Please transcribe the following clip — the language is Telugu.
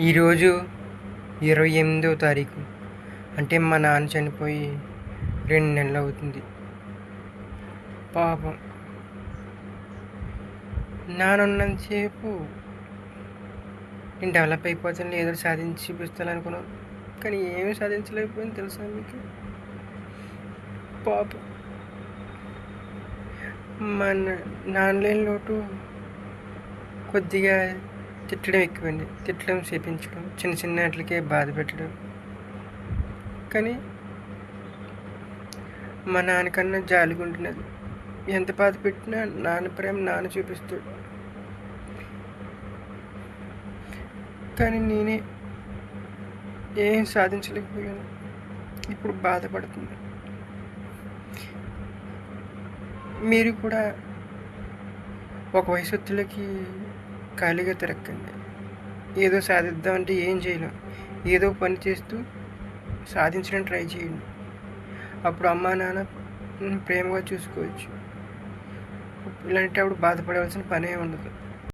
ఈరోజు ఇరవై ఎనిమిదో తారీఖు. అంటే మా నాన్న చనిపోయి రెండు నెలలు అవుతుంది. పాపం. నానున్నంతసేపు నేను డెవలప్ అయిపోతాను ఏదో సాధించి చూపిస్తాను అనుకున్నాను కానీ ఏమీ సాధించలేకపోయింది తెలుసా మీకు? పాపం. మా నా- నాన్న లేని లోటు కొద్దిగా తిట్టడం ఎక్కువండి. తిట్టడం చేపించడం చిన్న చిన్న వాటికే బాధ పెట్టడం. కానీ మా నాన్నకన్నా జాలిగుంటున్నది ఎంత బాధ పెట్టినా నాన్న ప్రేమ నాన్న చూపిస్తాడు. కానీ నేనే ఏం సాధించలేకపోయాను. ఇప్పుడు బాధపడుతుంది. మీరు కూడా ఒక వయసొత్తులకి ఖాళీగా తిరక్కండి. ఏదో సాధిద్దాం అంటే ఏం చేయలేం. ఏదో పని చేస్తూ సాధించడం ట్రై చేయండి. అప్పుడు అమ్మా నాన్న ప్రేమగా చూసుకోవచ్చు. ఇలాంటి అప్పుడు బాధపడవలసిన పనే ఉండదు.